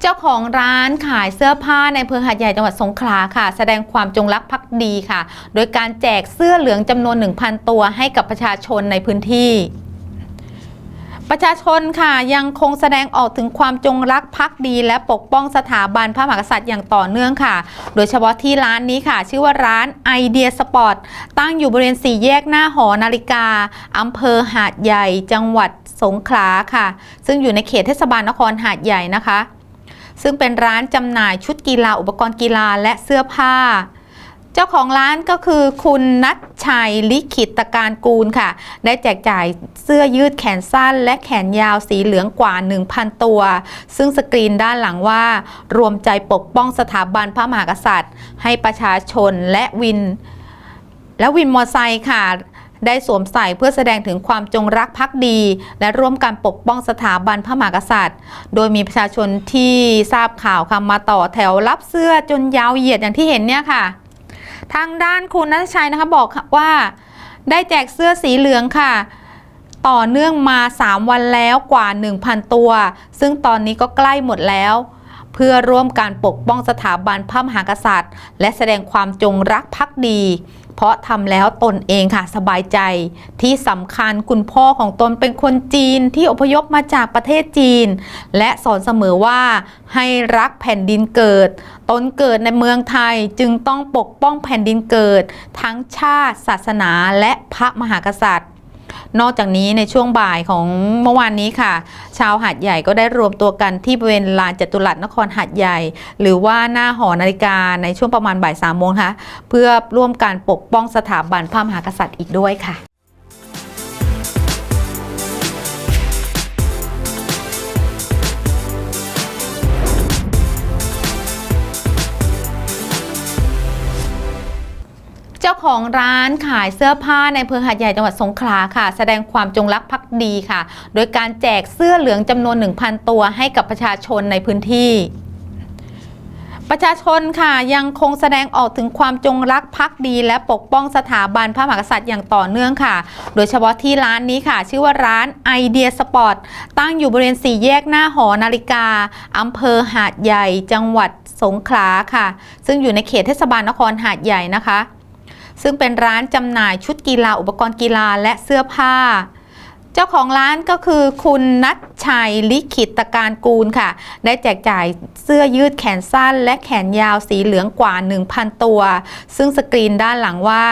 เจ้าของร้านขายเสื้อผ้าในอำเภอหาดใหญ่จังหวัดสงขลาค่ะ แสดงความจงรักภักดีค่ะ โดยการแจกเสื้อเหลืองจำนวน 1,000 ตัวให้กับประชาชนในพื้นที่ประชาชนค่ะยังคงแสดงออกถึงความจงรักภักดี และปกป้องสถาบันพระมหากษัตริย์อย่างต่อเนื่องค่ะ โดยเฉพาะที่ร้านนี้ค่ะ ชื่อว่าร้านไอเดียสปอร์ตตั้งอยู่บริเวณสี่แยกหน้าหอนาฬิกาอำเภอหาดใหญ่ จังหวัดสงขลาค่ะ ซึ่งอยู่ในเขตเทศบาลนครหาดใหญ่นะคะ ซึ่งเป็นร้านจำหน่ายชุดกีฬาอุปกรณ์กีฬาและเสื้อผ้า เจ้าของร้านก็คือคุณนัทชัยลิขิตการกูลค่ะ ได้แจกจ่ายเสื้อยืดแขนสั้น และแขนยาวสีเหลืองกว่า 1,000 ตัว ซึ่งสกรีนด้านหลังว่า รวมใจปกป้องสถาบันพระมหากษัตริย์ ให้ประชาชนและวิน และวินมอไซค์ค่ะ ได้สวมใส่เพื่อแสดงถึงความจงรักภักดี และร่วมกันปกป้องสถาบันพระมหากษัตริย์ โดยมีประชาชนที่ทราบข่าวค่ะมาต่อแถวรับเสื้อจนยาวเหยียดอย่างที่เห็นเนี่ยค่ะ ทางด้านคุณนัทชัยนะคะบอกว่าได้แจกเสื้อสีเหลืองค่ะต่อเนื่องมา 3 วันแล้วกว่า 1,000 ตัว ซึ่งตอนนี้ก็ใกล้หมดแล้ว เพื่อร่วมการปกป้องสถาบันพระมหากษัตริย์ และแสดงความจงรักภักดี เพราะทำแล้วตนเองค่ะสบายใจ ที่สำคัญคุณพ่อของตนเป็นคนจีนที่อพยพมาจากประเทศจีน และสอนเสมอว่าให้รักแผ่นดินเกิด ตนเกิดในเมืองไทยจึงต้องปกป้องแผ่นดินเกิด ทั้งชาติ ศาสนาและพระมหากษัตริย์ นอกจากนี้ในช่วงบ่ายของเมื่อวานนี้ค่ะ ชาวหาดใหญ่ก็ได้รวมตัวกันที่บริเวณลานจตุรัสนครหาดใหญ่ หรือว่าหน้าหอนาฬิกาในช่วงประมาณบ่ายสามโมงค่ะเพื่อร่วมการปกป้องสถาบันพระมหากษัตริย์อีกด้วยค่ะ เจ้าของร้านขายเสื้อผ้าในอำเภอหาดใหญ่จังหวัดสงขลาค่ะ แสดงความจงรักภักดีค่ะ โดยการแจกเสื้อเหลืองจำนวน 1,000 ตัวให้กับประชาชนในพื้นที่ประชาชนค่ะยังคงแสดงออกถึงความจงรักภักดี และปกป้องสถาบันพระมหากษัตริย์อย่างต่อเนื่องค่ะ โดยเฉพาะที่ร้านนี้ค่ะ ชื่อว่าร้านไอเดียสปอร์ตตั้งอยู่บริเวณสี่แยกหน้าหอนาฬิกาอำเภอหาดใหญ่ จังหวัดสงขลาค่ะ ซึ่งอยู่ในเขตเทศบาลนครหาดใหญ่นะคะ ซึ่งเป็นร้านจำหน่ายชุดกีฬาอุปกรณ์กีฬาและเสื้อผ้า เจ้าของร้านก็คือคุณนัทชัยลิขิตการกูลค่ะ ได้แจกจ่ายเสื้อยืดแขนสั้น และแขนยาวสีเหลืองกว่า 1,000 ตัว ซึ่งสกรีนด้านหลังว่า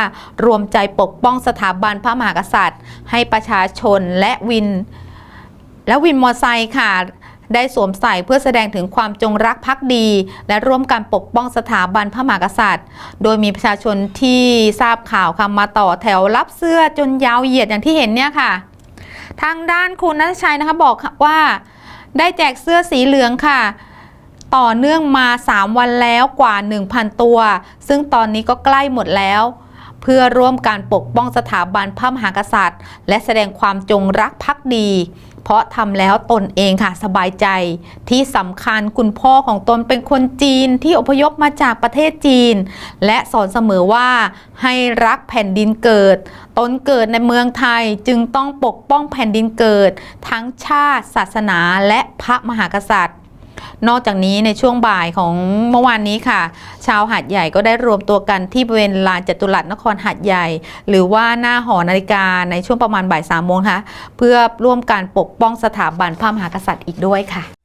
รวมใจปกป้องสถาบันพระมหากษัตริย์ ให้ประชาชนและวิน และวินมอไซค์ค่ะ ได้สวมใส่เพื่อแสดงถึงความจงรักภักดี และร่วมกันปกป้องสถาบันพระมหากษัตริย์ โดยมีประชาชนที่ทราบข่าวค่ะมาต่อแถวรับเสื้อจนยาวเหยียดอย่างที่เห็นเนี่ยค่ะ ทางด้านคุณนัทชัยนะคะบอกว่าได้แจกเสื้อสีเหลืองค่ะต่อเนื่องมา 3 วันแล้วกว่า 1,000 ตัว ซึ่งตอนนี้ก็ใกล้หมดแล้ว เพื่อร่วมการปกป้องสถาบันพระมหากษัตริย์ และแสดงความจงรักภักดี เพราะทำแล้วตนเองค่ะสบายใจ ที่สำคัญคุณพ่อของตนเป็นคนจีนที่อพยพมาจากประเทศจีน และสอนเสมอว่าให้รักแผ่นดินเกิด ตนเกิดในเมืองไทยจึงต้องปกป้องแผ่นดินเกิด ทั้งชาติ ศาสนาและพระมหากษัตริย์ นอกจากนี้ในช่วงบ่ายของเมื่อวานนี้ค่ะ ชาวหาดใหญ่ก็ได้รวมตัวกันที่บริเวณลานจตุรัสนครหาดใหญ่ หรือว่าหน้าหอนาฬิกาในช่วงประมาณบ่ายสามโมงค่ะเพื่อร่วมการปกป้องสถาบันพระมหากษัตริย์อีกด้วยค่ะ